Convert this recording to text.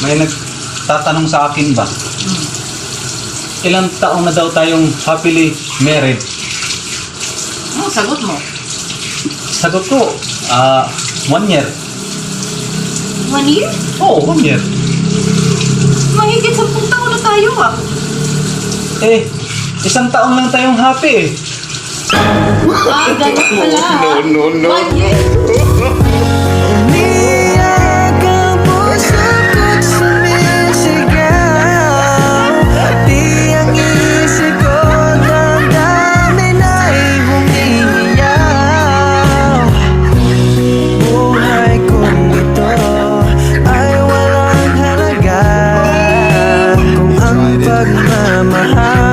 may nagtatanong sa akin ba, ilang taong na daw tayong happily married? Ano sagot mo? Sagot ko, ah, one year. One year? Oo, one year. Mahigit sa taon na tayo ah. Eh, isang taon lang tayong happy eh. Ah, ganun pala. No, no, no. One year? my heart.